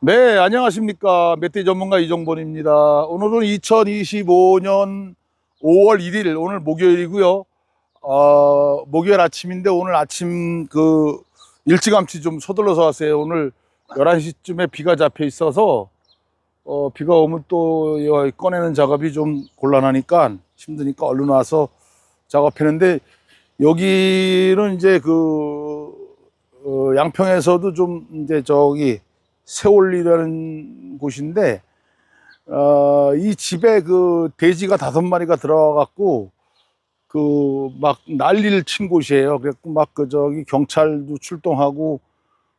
네, 안녕하십니까. 멧돼 전문가 이종본입니다. 오늘은 2025년 5월 1일, 오늘 목요일이고요. 어, 목요일 아침인데 오늘 아침 그 일찌감치 좀 서둘러서 왔어요. 오늘 11시쯤에 비가 잡혀 있어서 어, 비가 오면 또이 꺼내는 작업이 좀 곤란하니까 힘드니까 얼른 와서 작업했는데 여기는 이제 그 어, 양평에서도 좀 이제 저기 세월리라는 곳인데 어, 이 집에 그 돼지가 다섯 마리가 들어와 갖고 그 막 난리를 친 곳이에요. 그래갖고 막 그 저기 경찰도 출동하고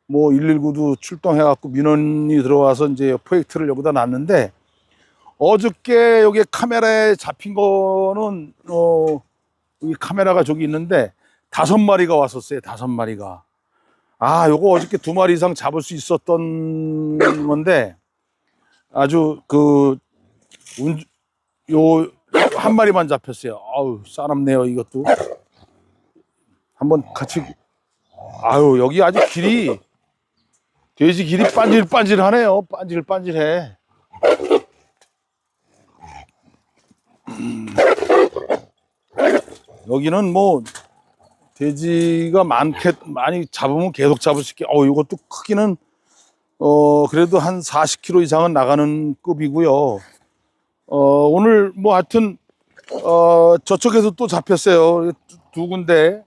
뭐 119도 출동해 갖고 민원이 들어와서 이제 프로젝트를 여기다 놨는데 어저께 여기 카메라에 잡힌 거는 어, 이 카메라가 저기 있는데 다섯 마리가 왔었어요. 다섯 마리가. 아, 요거 어저께 두 마리 이상 잡을 수 있었던 건데 아주 그 운, 요 한 마리만 잡혔어요. 아우, 싸납네요, 이것도. 한번 같이 아유, 여기 아주 길이 돼지 길이 반질반질 하네요. 반질반질 해. 음. 여기는 뭐 돼지가 많게 많이 잡으면 계속 잡을 수 있게. 어, 이것도 크기는 어 그래도 한 40kg 이상은 나가는 급이고요. 어 오늘 뭐 하여튼 어 저쪽에서 또 잡혔어요. 두, 두 군데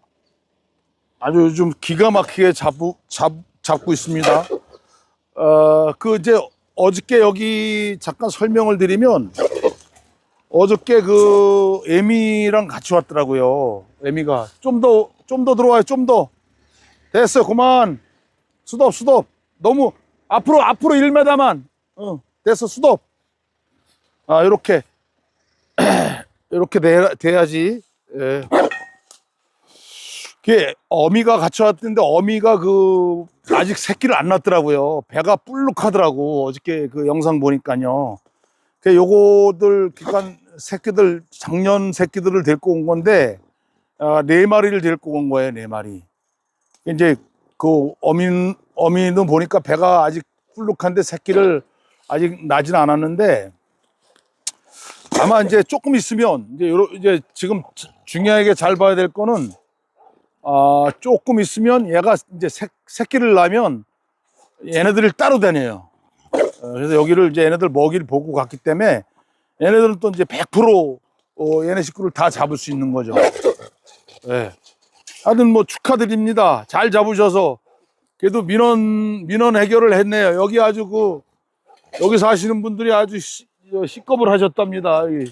아주 요즘 기가 막히게 잡고 잡 잡고 있습니다. 어 그 이제 어저께 여기 잠깐 설명을 드리면 어저께 그 에미랑 같이 왔더라고요. 에미가 좀 더 좀 더 들어와요. 좀 더. 됐어. 그만. 수덥 수덥. 너무 앞으로 앞으로 1m만. 어. 됐어. 수덥. 아, 이렇게 이렇게 돼, 돼야지. 예. 그게 어미가 같이 왔는데 어미가 그 아직 새끼를 안 낳더라고요. 배가 불룩하더라고. 어저께 그 영상 보니까요. 그 요거들 그러니까 새끼들 작년 새끼들을 데리고 온 건데 아, 네 마리를 데리고 온 거예요 네 마리 이제 그 어민 어민은 보니까 배가 아직 훌룩한데 새끼를 아직 나진 않았는데 아마 이제 조금 있으면 이제 요러 이제 지금 주- 중요하게 잘 봐야 될 거는 아 조금 있으면 얘가 이제 새, 새끼를 낳으면 얘네들을 따로 다녀요. 어, 그래서 여기를 이제 얘네들 먹이를 보고 갔기 때문에 얘네들은 또 이제 100% 어, 얘네 식구를 다 잡을 수 있는 거죠. 예. 하여튼 뭐 축하드립니다. 잘 잡으셔서 그래도 민원 민원 해결을 했네요. 여기 아주 그 여기 사시는 분들이 아주 시, 저 시겁을 하셨답니다. 이,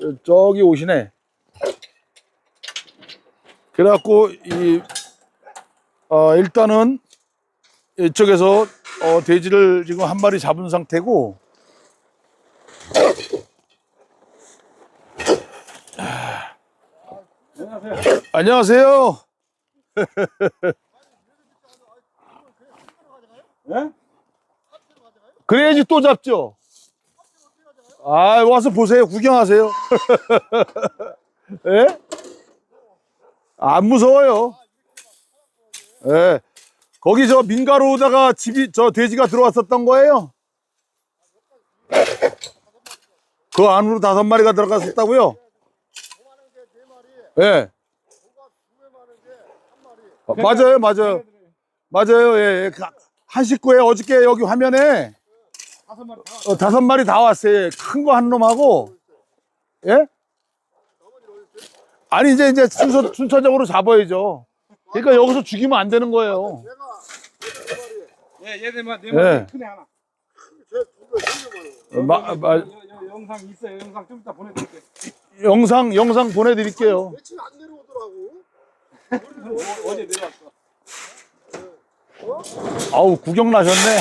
저- 저기 오시네. 그래갖고 이 어, 일단은 이쪽에서 어, 돼지를 지금 한 마리 잡은 상태고 안녕하세요. 예? 그래야지 또 잡죠. 아, 와서 보세요. 구경하세요. 예? 안 무서워요. 예. 거기 저 민가로다가 집이 저 돼지가 들어왔었던 거예요. 그 안으로 다섯 마리가 들어갔었다고요? 예. 어, 맞아요, 맞아요. 맞아요, 예. 예. 가- 한 식구에 어저께 여기 화면에 다섯 마리 다 어, 다섯 마리 다 왔어요. 큰 거 한 놈하고, 예? 아니, 이제, 이제 순서, 순차적으로 잡아야죠. 그러니까 여기서 죽이면 안 되는 거예요. 예, 얘네만 네 예. 마리 큰애 하나. 어, 마, 마, 여, 여, 영상 있어요. 영상 좀 이따 보내드릴게. 영상, 영상 보내드릴게요. 며칠 안 내려오더라고. 어, 어제 내려왔어. 아우, 구경 나셨네.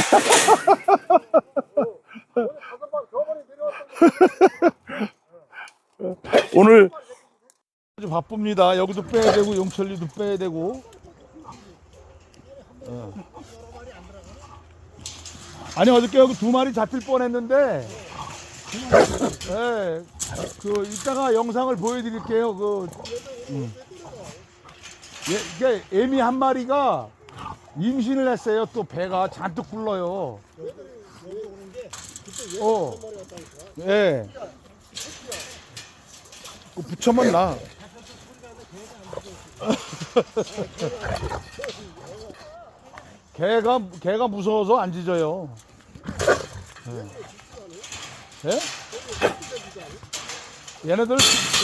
오늘 아주 바쁩니다. 여기도 빼야 되고 용천리도 빼야 되고. 어. 아니 어저께 여기 두 마리 잡힐 뻔했는데. 예, 그 이따가 영상을 보여드릴게요. 그 음. 예, 이게 애미 한 마리가 임신을 했어요. 또 배가 잔뜩 굴러요. 어, 예. 그 붙여만 나. 개가 개가 무서워서 안 짖어요. 예? 예? 얘네들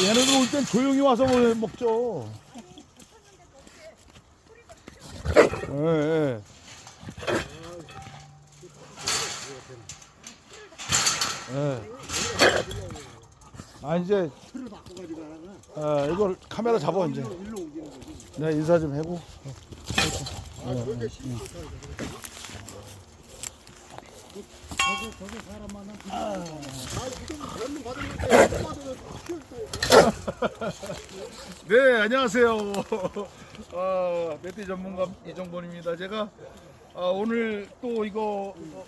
얘네들 올 땐 조용히 와서 뭐 먹죠. 예, 예. 예. 아 이제 아 이걸 카메라 잡아 이제. 내가 인사 좀 해고. 네 안녕하세요. 아 멧돼 전문가 이정권입니다. 제가 아, 오늘 또 이거 어,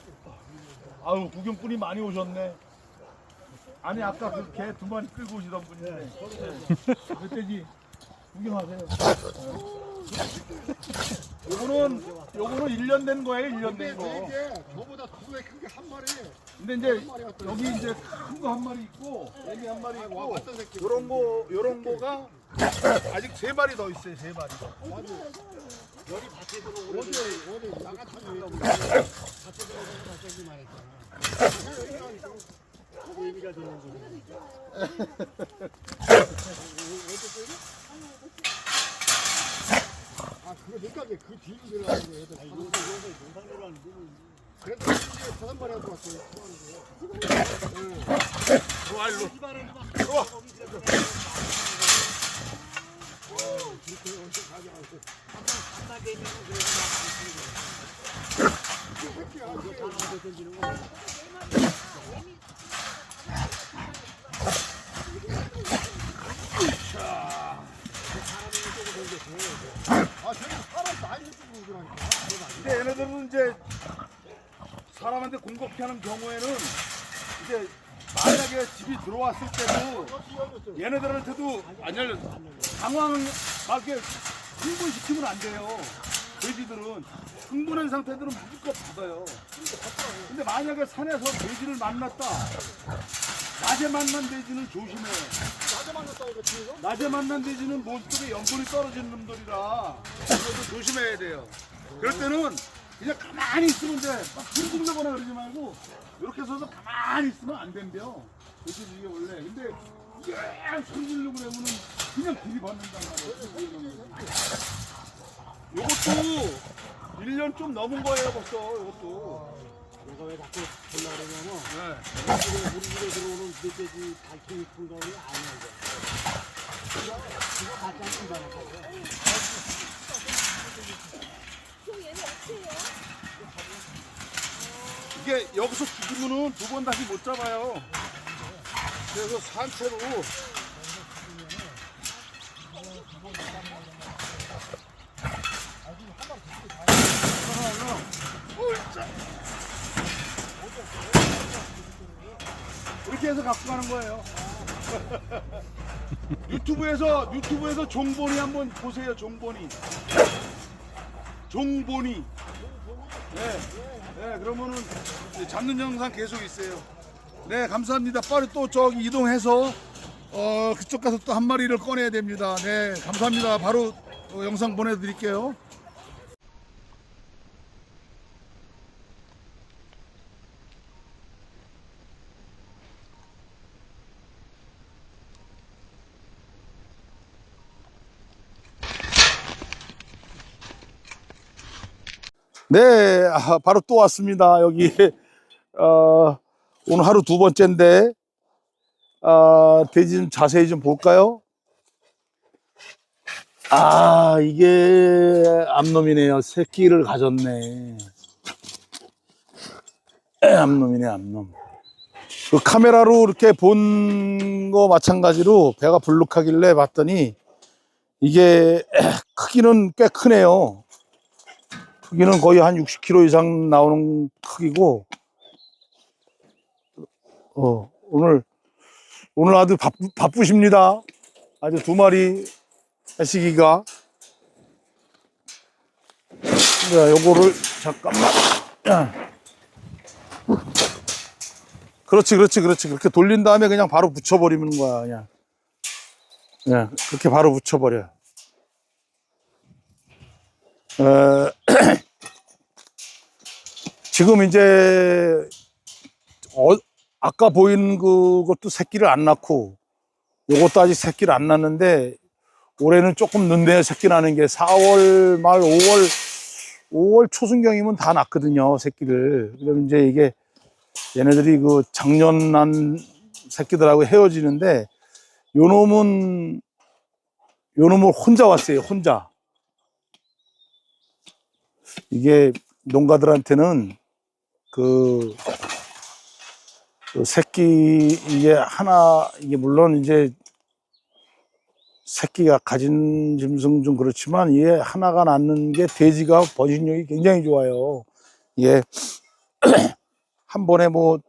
아우 구경꾼이 많이 오셨네. 아니 아까 그 개 두 마리 끌고 오시던 분인데 네. 멧돼지 구경하세요. 요거는 요거는 1년 된 거예요, 1년 된 거. 이게 저보다 두배 큰 게 한 마리. 근데 이제 여기 이제 큰 거 한 마리 있고 애미 한 마리 와 있고 왔던 새끼. 요런 거 요런 거가 아직 세 마리 더 있어요, 세 마리. 열이 밭에 들어오고 어디 어디 나가 타고 밭에 들어오고 밭에기만 했잖아. 그 의미가 되는 거지. 아 그거 못 가게 그 뒤로 들어가는 거 애들. 아니 여기서 영상으로 하는 거. 그래도 마리 하고 왔어요. 좋아 일로. 아 저기 사람 많이 죽고 그러니까. 근데 얘네들은 이제 공격하는 하는 경우에는 이제 만약에 집이 들어왔을 때도 얘네들한테도 안 열려 당황 막 이렇게 흥분시키면 안 돼요. 돼지들은 흥분한 상태들은 무조건 받아요. 근데 만약에 산에서 돼지를 만났다. 낮에 만난 돼지는 조심해. 낮에 만났다 이거 뒤에서. 낮에 만난 돼지는 몸속에 염분이 떨어지는 놈들이라 이것도 조심해야 돼요. 그럴 때는 그냥 가만히 있으면 돼. 막 둥둥대거나 그러지 말고 이렇게 서서 가만히 있으면 안 된대요. 돼지 이게 원래. 근데 이게 손 지르고 그러면은 그냥 들이받는단 말이에요. 요것도 1년 좀 넘은 거예요 벌써 요것도. 내가 왜 자꾸 보려 그러냐면 네. 우리 집에 우리 집에 들어오는 멧돼지 큰 거는 아니야 이거. 이거 가장 큰다는 거야. 이게 여기서 죽으면은 두 번 다시 못 잡아요. 그래서 산채로 이렇게 해서 갖고 가는 거예요. 유튜브에서 유튜브에서 종본이 한번 보세요. 종본이. 종본이. 네. 네, 그러면은 잡는 영상 계속 있어요. 네, 감사합니다. 빨리 또 저기 이동해서 어, 그쪽 가서 또 한 마리를 꺼내야 됩니다. 네, 감사합니다. 바로 어, 영상 보내드릴게요. 네, 아, 바로 또 왔습니다. 여기 어, 오늘 하루 두 번째인데 아, 돼지 좀 자세히 좀 볼까요? 아, 이게 암놈이네요. 새끼를 가졌네. 암놈이네, 암놈. 그 카메라로 이렇게 본 거 마찬가지로 배가 불룩하길래 봤더니 이게 크기는 꽤 크네요. 크기는 거의 한 60kg 이상 나오는 크기고, 어, 오늘, 오늘 아주 바쁘, 바쁘십니다. 아주 두 마리 해시기가. 자, 요거를, 잠깐만. 그렇지, 그렇지, 그렇지. 그렇게 돌린 다음에 그냥 바로 붙여버리는 거야, 그냥. 그냥, 그렇게 바로 붙여버려. 어, 지금 이제 어, 아까 보이는 그것도 새끼를 안 낳고 요것도 아직 새끼를 안 낳는데 올해는 조금 늦네요 새끼 나는 게. 4월 말 5월 5월 초순경이면 다 낳거든요 새끼를. 그럼 이제 이게 얘네들이 그 작년 난 새끼들하고 헤어지는데 요 놈은 요 놈을 혼자 왔어요 혼자 이게 농가들한테는 그, 그 새끼 이게 하나 이게 물론 이제 새끼가 가진 짐승 좀 그렇지만 이게 하나가 낳는 게 돼지가 번식력이 굉장히 좋아요. 이게 한 번에 뭐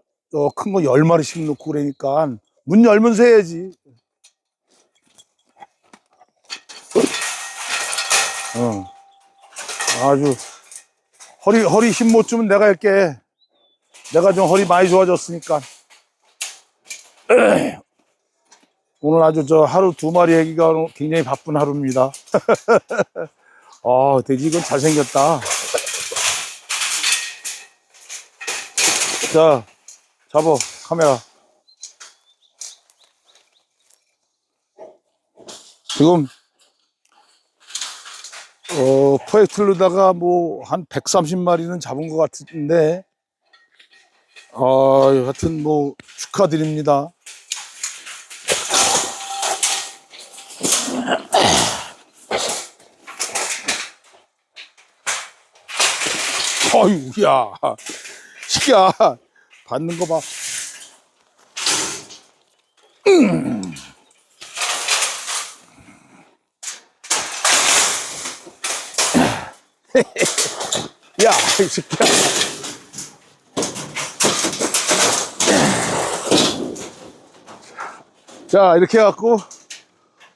큰 거 열 마리씩 넣고 그러니까 문 열면서 해야지. 어. 아주 허리 허리 힘 못 주면 내가 할게. 내가 좀 허리 많이 좋아졌으니까. 오늘 아주 저 하루 두 마리 애기가 굉장히 바쁜 하루입니다. 아, 돼지 이건 잘생겼다. 자, 잡어, 카메라. 지금 어, 포획틀로다가 뭐, 한 130마리는 잡은 것 같은데, 어, 하여튼 뭐, 축하드립니다. 어휴, 야. 시기야. 받는 거 봐. 야, 이 새끼야. 자, 이렇게 해갖고,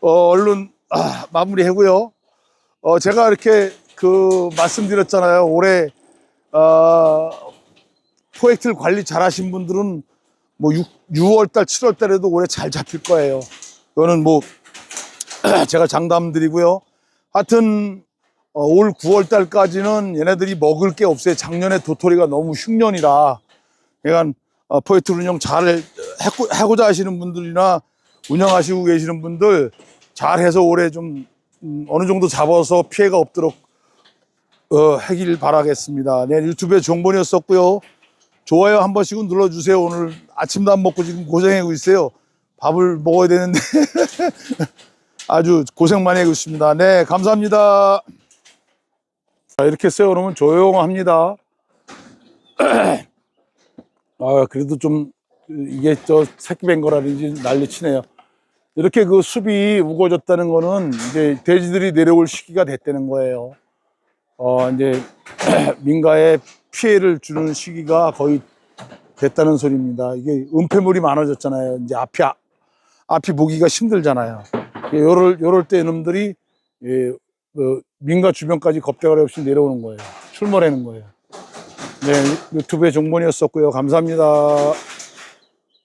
어, 얼른, 아, 마무리 하고요. 어, 제가 이렇게 그, 말씀드렸잖아요. 올해, 어, 포획틀 관리 잘 하신 분들은 뭐 6, 6월달, 7월달에도 올해 잘 잡힐 거예요. 이거는 뭐, 제가 장담 드리고요. 하여튼, 어, 올 9월 달까지는 얘네들이 먹을 게 없어요. 작년에 도토리가 너무 흉년이라. 그러니까 어, 포획틀 운영 잘 해고, 해고자 하시는 분들이나 운영하시고 계시는 분들 잘 해서 올해 좀 음, 어느 정도 잡아서 피해가 없도록 어, 하길 바라겠습니다. 네, 유튜브에 정본이었었고요. 좋아요 한 번씩은 눌러주세요. 오늘 아침도 안 먹고 지금 고생하고 있어요. 밥을 먹어야 되는데 아주 고생 많이 하고 있습니다. 네, 감사합니다. 자, 이렇게 세워놓으면 조용합니다. 아, 그래도 좀 이게 저 새끼 뱅 거라든지 난리 치네요. 이렇게 그 숲이 우거졌다는 거는 이제 돼지들이 내려올 시기가 됐다는 거예요. 어, 이제 민가에 피해를 주는 시기가 거의 됐다는 소리입니다. 이게 은폐물이 많아졌잖아요. 이제 앞이, 아- 앞이 보기가 힘들잖아요. 요럴, 요럴 때 놈들이, 예, 그 민가 주변까지 겁대가리 없이 내려오는 거예요. 출몰하는 거예요. 네, 유튜브의 종본이었었고요. 감사합니다.